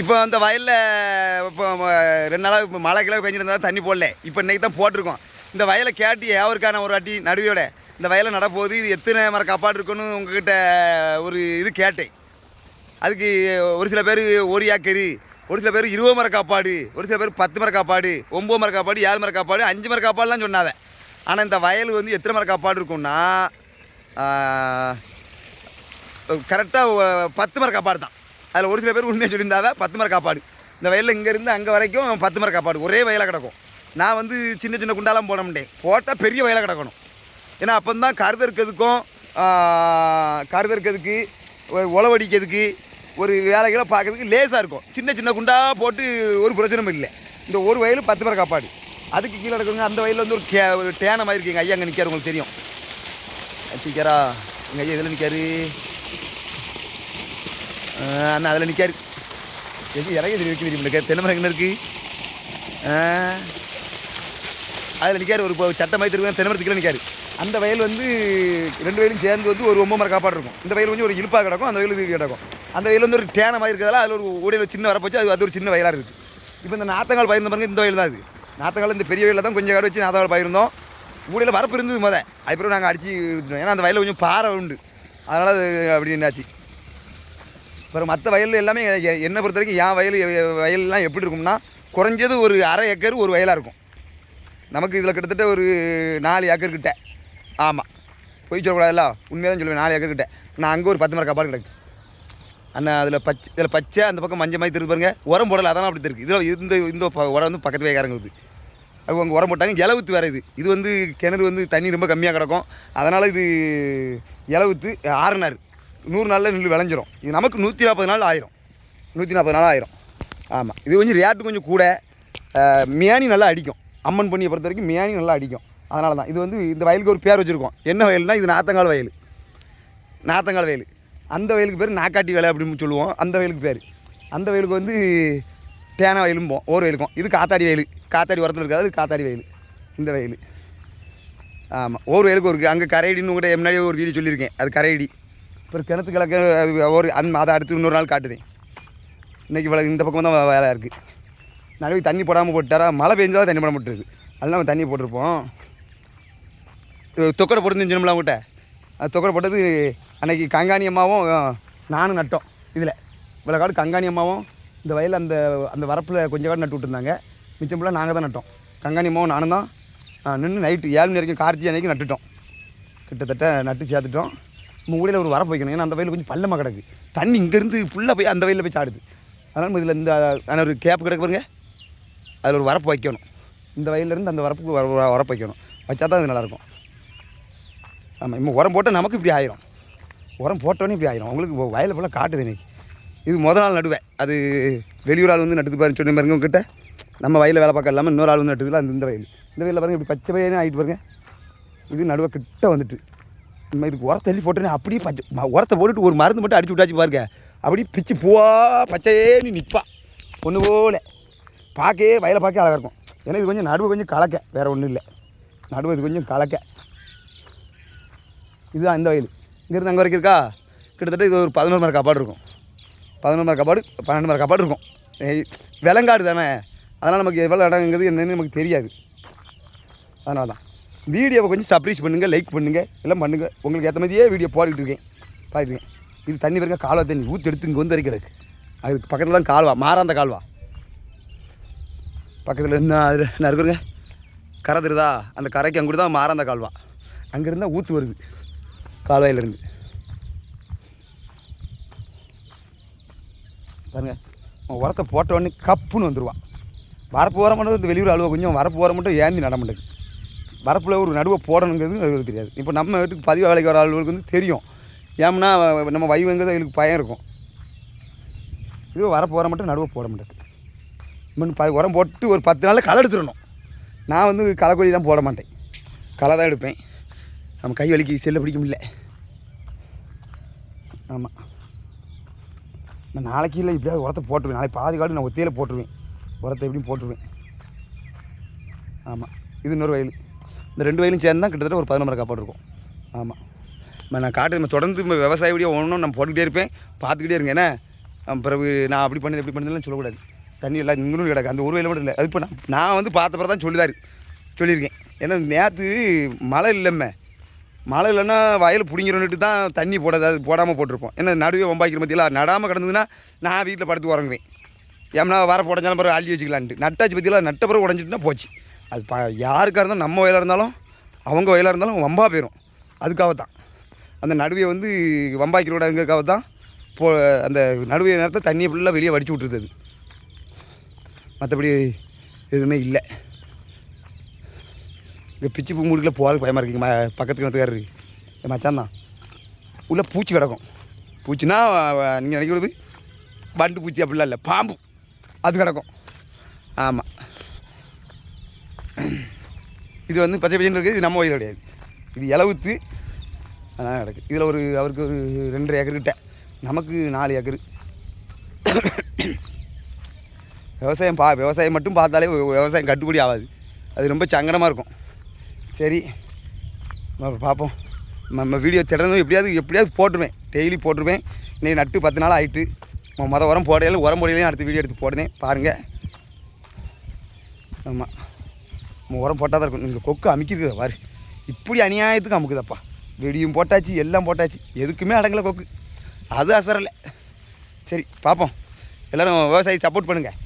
இப்போ அந்த வயலில் இப்போ ரெண்டு நாளாக இப்போ மழை கிலோ பெஞ்சிருந்தா தண்ணி போடல. இப்போ இன்றைக்கி தான் போட்டிருக்கோம். இந்த வயலை கேட்டு யாருக்கான ஒரு வாட்டி நடுவியோட? இந்த வயலை நடப்போகுது இது எத்தனை மர காப்பாடு இருக்குன்னு உங்ககிட்ட ஒரு இது கேட்டேன். அதுக்கு ஒரு சில பேர் ஒரு ஏக்கரு ஒரு சில பேர் இருபது மர காப்பாடு ஒரு சில பேர் பத்து மர காப்பாடு ஒம்பது மர காப்பாடு ஏழு மர காப்பாடு அஞ்சு மர காப்பாடுலாம் சொன்னாவே ஆனால் இந்த வயல் வந்து எத்தனை மர காப்பாடு இருக்கும்னா கரெக்டாக பத்து மர காப்பாடு தான். அதில் ஒரு சில பேர் உண்மையாக சொல்லியிருந்தாவே பத்து மர காப்பாடு. இந்த வயலில் இங்கேருந்து அங்கே வரைக்கும் பத்து மர காப்பாடு. ஒரே வயலாக கிடக்கும். நான் வந்து சின்ன சின்ன குண்டாலாம் போட மாட்டேன் போட்டால் பெரிய வயலாக கிடக்கணும். ஏன்னா அப்போ தான் கருது இருக்கிறதுக்கும் கருது இருக்கிறதுக்கு உழவடிக்கிறதுக்கு ஒரு வேலைகளை பார்க்கறதுக்கு லேசாக இருக்கும். சின்ன சின்ன குண்டா போட்டு ஒரு பிரச்சனையும் இல்லை. இந்த ஒரு வயலு பத்து மர காப்பாடு. அதுக்கு கீழே இருக்கிறவங்க அந்த வயலில் வந்து ஒரு கே ஒரு டேனை மாதிரி இருக்குங்க. ஐயா அங்கே நிற்காரு உங்களுக்கு தெரியும். சீக்கிரா. எங்கள் ஐயா இதில் நிற்காரு அண்ணா அதில் நிற்காரு எது இறங்கி தெரியும் வைக்க தெரியும் தென்னை எங்கே இருக்குது அதில் நிற்காரு ஒரு இப்போ சட்டை மாதிரி திரும்ப நிற்காரு அந்த வயல் வந்து ரெண்டு வயலும் சேர்ந்து வந்து ஒரு ஒம்பது மரம் காப்பாடு இருக்கும் இந்த வயல் கொஞ்சம் ஒரு இழுப்பாக கிடக்கும் அந்த வயல் இது கிடக்கும். அந்த வயல் வந்து ஒரு டேன மாதிரி இருக்கிறதால அதில் ஒரு ஊடையில் சின்ன வரப்போச்சு அது அது ஒரு சின்ன வயலாக இருக்குது. இப்போ இந்த நாத்தங்கால் பயிர்ந்த பாருங்க இந்த வயல் தான் இது நாத்தங்கால் இந்த பெரிய வயலில் தான் கொஞ்சம் காடு வச்சு நாத்தங்கால் பயிருந்தோம். ஊடையில் வரப்பு இருந்தது முத அதுக்கப்புறம் நாங்கள் அடித்து ஏன்னா அந்த வயலில் கொஞ்சம் பாறை உண்டு. அதனால் அது அப்படி என்னாச்சு அப்புறம் மற்ற வயல் எல்லாமே என்னை பொறுத்த வரைக்கும் என் வயல் வயல்லாம் எப்படி இருக்கும்னா குறைஞ்சது ஒரு அரை ஏக்கர் ஒரு வயலாக இருக்கும். நமக்கு இதில் கிட்டத்தட்ட ஒரு நாலு ஏக்கர் கிட்ட. ஆமாம் பொய் சொல்லக்கூடாதுல்ல? உண்மையாக தான் சொல்லுவேன் நாலு ஏக்கர் கிட்ட. நான் அங்கே ஒரு பத்து மரம் கப்பாடு கிடக்கு. அண்ணா அதில் பச்சை இதில் பச்சை அந்த பக்கம் மஞ்சள் மாதிரி தெரியுது பாருங்கள் உரம் போடலை அதான் அப்படி இருக்குது இதில் இந்த இந்த ப- உரம் வந்து பக்கத்து அது அவங்க உரம் போட்டாங்க. இலவுத்து வேறு இது. இது வந்து கிணறு வந்து தண்ணி ரொம்ப கம்மியாக கிடக்கும். அதனால் இது இலவுத்து ஆறுனார். நூறு நாளில் நெல் விளைஞ்சிரும். இது நமக்கு நூற்றி நாற்பது நாள் ஆயிரும். நூற்றி நாற்பது நாள் ஆயிரும். ஆமாம் இது கொஞ்சம் ரேட்டு கொஞ்சம் கூட. அஹ், மியானி நல்லா அடிக்கும். அம்மன் பண்ணியை பொறுத்த வரைக்கும் மியானி நல்லா அடிக்கும். அதனால தான். இது வந்து இந்த வயலுக்கு ஒரு பேர் வச்சுருக்கோம். என்ன வயல்னால் இது நாத்தங்கால் வயல். நாத்தங்கால் வயல். அந்த வயலுக்கு பேர் நாக்காட்டி வேலை அப்படின்னு சொல்லுவோம். அந்த வயலுக்கு பேர். அந்த வயலுக்கு வந்து தேனை வயலும்போம். ஒரு வயலுக்கும். இது காத்தாடி வயல். காத்தாடி உரத்தில் இருக்காது. அது காத்தாடி வயல். இந்த வயல். ஆமாம் ஒரு வயலுக்கு ஒரு அங்கே கரையடின்னு கூட முன்னாடியே ஒரு வீடு சொல்லியிருக்கேன். அது கரையடி. அப்புறம் கிணத்து கிழக்கு ஒரு அந் அதை அடுத்து இன்னொரு நாள் காட்டுதேன் இன்றைக்கி இவ்வளோ இந்த பக்கம் தான் வேலை இருக்குது நடுவே தண்ணி போடாமல் போட்டுட்டாரா? மழை பெஞ்சால் தண்ணி போட மாட்டேருக்கு அதெல்லாம் நம்ம தண்ணி போட்டிருப்போம். தொக்கடை போட்டு செஞ்சோம்ல அவங்ககிட்ட அது தொக்கடை போட்டது அன்னைக்கு கங்காணி அம்மாவும் நானும் நட்டோம் இதில். இவ்வளோ காடு கங்காணி அம்மாவும் இந்த வயலில் அந்த அந்த வரப்பில் கொஞ்சம் காடு நட்டு விட்டுருந்தாங்க. மிச்சம் ஃபுல்லாக நாங்கள் தான் நட்டோம். கங்காணி அம்மாவும் நானும் தான். நின்று நைட்டு ஏழு மணி வரைக்கும் கார்த்திகை அன்னைக்கு நட்டுட்டோம். கிட்டத்தட்ட நட்டு சேர்த்துட்டோம். நம்ம ஒரு வரப்பு வைக்கணும் ஏன்னா அந்த வயலில் கொஞ்சம் பள்ளமாக கிடக்கு. தண்ணி இங்கேருந்து ஃபுல்லாக போய் அந்த வயலில் போய் சாடுது. அதனால் இதில் இந்த ஆனால் ஒரு கேப் கிடக்கு பாருங்க. அதில் ஒரு வரப்பு வைக்கணும். இந்த வயல்லேருந்து அந்த வரப்புக்கு வர உரப்பு வரப்பு வைக்கணும். வச்சா தான் அது நல்லாயிருக்கும். ஆமாம் இப்போ உரம் போட்டால் நமக்கு இப்படி ஆயிரும். உரம் போட்டோன்னே இப்படி ஆயிரும். உங்களுக்கு வயலில் ஃபுல்லாக காட்டுது இன்னைக்கு. இது முதல் நாள் நடுவேன் அது வெளியூர் ஆள் வந்து நட்டுது பாருன்னு சொன்ன பாருங்க உங்ககிட்ட. நம்ம வயலில் வேலை பார்க்க இல்லாமல் இன்னொரு ஆள் வந்து நட்டுதுல அந்த இந்த வயல். இந்த வயலில் பாருங்கள் இப்படி பச்சை பையனே ஆகிட்டு பாருங்க. இது நடுவை கிட்ட வந்துட்டு. நம்ம இதுக்கு உரத்தை தள்ளி போட்டோன்னே அப்படியே பச்சை ம- உரத்தை போட்டுட்டு ஒரு மருந்து மட்டும் அடிச்சு விட்டாச்சு பாருங்க. அப்படியே பிச்சு பூவா பச்சையே நீ நிற்பா ஒன்று போல. பார்க்கவே வயலை பார்க்க அழகாக இருக்கும். ஏன்னா இது கொஞ்சம் நடுவு கொஞ்சம் கலக்க வேறு ஒன்றும் இல்லை. நடுவு இது கொஞ்சம் கலக்க. இதுதான் இந்த வயல். இங்கேருந்து அங்கே வரைக்கும் இருக்கா? கிட்டத்தட்ட இது ஒரு பதினோரு மரம் காப்பாடு இருக்கும். பதினொரு மரம் காப்பாடு பன்னெண்டு மரம் காப்பாடு இருக்கும். விலங்காடு தானே? அதனால் நமக்கு எவ்வளோ இடங்கிறது என்னன்னு நமக்கு தெரியாது. அதனால தான் வீடியோவை கொஞ்சம் சப்ரைஸ் பண்ணுங்கள் லைக் பண்ணுங்கள் எல்லாம் பண்ணுங்கள் உங்களுக்கு ஏற்ற மாதிரியே வீடியோ போட்டுக்கிட்டு இருக்கேன். பார்த்துருக்கேன் இது தண்ணி பாருங்க கால்வா தண்ணி. ஊற்றி எடுத்து இங்கே வந்து வரைக்கும் அதுக்கு பக்கத்தில் தான் கால்வா மாறாந்த கால்வா பக்கத்தில் என்ன அது என்ன இருக்குங்க கரை தருதா அந்த கரைக்கு அங்கிட்டு தான் மாறாந்த கால்வா அங்கேருந்து தான் ஊற்று வருது கால்வாயிலேருந்து பாருங்க உரத்தை போட்ட உடனே கப்புன்னு வந்துடுவான் வரப்பு ஓரம் மட்டும் இந்த வெளியூர் அழுவ கொஞ்சம் வரப்பு ஓரம் மட்டும் ஏந்தி நட மாட்டேங்குது. வரப்பில் ஒரு நடுவை போடணுங்கிறது அது தெரியாது. இப்போ நம்ம வீட்டுக்கு பதிவு வேலைக்கு வர ஆளுகளுக்கு வந்து தெரியும். ஏம்னா நம்ம வைவங்கிறது அவங்களுக்கு பயம் இருக்கும். இது வரப்பு ஓரம் மட்டும் நடுவை போட மாட்டேன் இன்னும் ப உரம் போட்டு ஒரு பத்து நாளில் களை எடுத்துடணும். நான் வந்து களைக்கொல்லி தான் போட மாட்டேன். களை தான் எடுப்பேன். நம்ம கை வலிக்கு செல்ல பிடிக்க முடியல. ஆமாம் நான் நாளைக்கு இல்லை இப்படியாவது உரத்தை போட்டுருவேன். நாளைக்கு பாதி காடு நான் ஒத்தையில் போட்டுருவேன். உரத்தை எப்படியும் போட்டுருவேன். ஆமாம் இது இன்னொரு வயல். இந்த ரெண்டு வயலும் சேர்ந்து தான் கிட்டத்தட்ட ஒரு பதினொரு காப்பாடு இருக்கும். ஆமாம் நான் காட்டு நம்ம தொடர்ந்து இப்போ விவசாய வீடியோ ஒன்றும் நம்ம போட்டுக்கிட்டே இருப்பேன். பார்த்துக்கிட்டே இருங்க ஏன்னா பிறகு நான் அப்படி பண்ணது எப்படி பண்ணதுலாம் சொல்லக்கூடாது. தண்ணி எல்லாம் இங்கேயும் கிடக்கு. அந்த ஒரு வயலில் மட்டும் இல்லை. அது இப்போ நான் நான் வந்து பார்த்தப்பறம் தான் சொல்லிதாரு. சொல்லியிருக்கேன். ஏன்னா நேற்று மழை இல்லைம்மே. மழை இல்லைன்னா வயல் பிடிங்கிறோன்னுட்டு தான் தண்ணி போடாது அது போடாமல் போட்டிருப்போம். ஏன்னா நடுவே ஒம்பாய்க்கிற மத்தியில் நடாமல் கிடந்ததுன்னா நான் வீட்டில் படுத்து உறங்குவேன். ஏம்னா வர போடஞ்சாலும் பிறகு அள்ளி வச்சுக்கலான்ட்டு. நட்டாச்சு பற்றியெல்லாம் நட்ட பிறகு உடஞ்சிட்டுனா போச்சு. அது ப யாருக்காக இருந்தாலும் நம்ம வயலாக இருந்தாலும் அவங்க வயலாக இருந்தாலும் வம்பா போயிடும் அதுக்காக தான். அந்த நடுவே வந்து வம்பாய்க்கிற விடங்கிறதுக்காக தான் போ அந்த நடுவே நேரத்தில் தண்ணியை ஃபுல்லாக வெளியே வடிச்சு விட்டுருது மற்றபடி எதுவுமே இல்லை. இங்கே பிச்சு பூ மூடிக்கல போகிறதுக்கு பயமாக இருக்குங்க ம பக்கத்து கிணத்துக்காரரு. என் மச்சான் தான். உள்ளே பூச்சி கிடக்கும். பூச்சின்னா நீங்கள் நினைக்கிறது வண்டு பூச்சி அப்படிலாம் இல்லை பாம்பு. அது கிடக்கும். ஆமாம் இது வந்து பச்சை பச்சைன்னு இருக்குது இது நம்ம வயல் கிடையாது. இது இளவுத்து அதனால் கிடக்கு. இதில் ஒரு அவருக்கு ஒரு ரெண்டரை ஏக்கர் கிட்ட. நமக்கு நாலு ஏக்கர். விவசாயம் பா விவசாயம் மட்டும் பார்த்தாலே விவசாயம் கட்டுப்படி ஆகாது. அது ரொம்ப சங்கடமாக இருக்கும். சரி பார்ப்போம். நம்ம வீடியோ திறந்தும் எப்படியாவது எப்படியாவது போட்டுருவேன். டெய்லி போட்டுருவேன். இன்னைக்கு நட்டு பத்து நாள் ஆயிட்டு. மொதல் உரம் போடையில உரம் போடையிலையும் அடுத்த வீடியோ எடுத்து போடுனேன். பாருங்கள் ஆமாம் நம்ம உரம் போட்டால் தான் இருக்கும். நீங்கள் கொக்கு அமுக்கிது பாரு. இப்படி அநியாயத்துக்கு அமுக்குதப்பா. வெடியும் போட்டாச்சு எல்லாம் போட்டாச்சு. எதுக்குமே அடங்கலை கொக்கு. அது அசரலை சரி பார்ப்போம். எல்லோரும் விவசாயி சப்போர்ட் பண்ணுங்கள்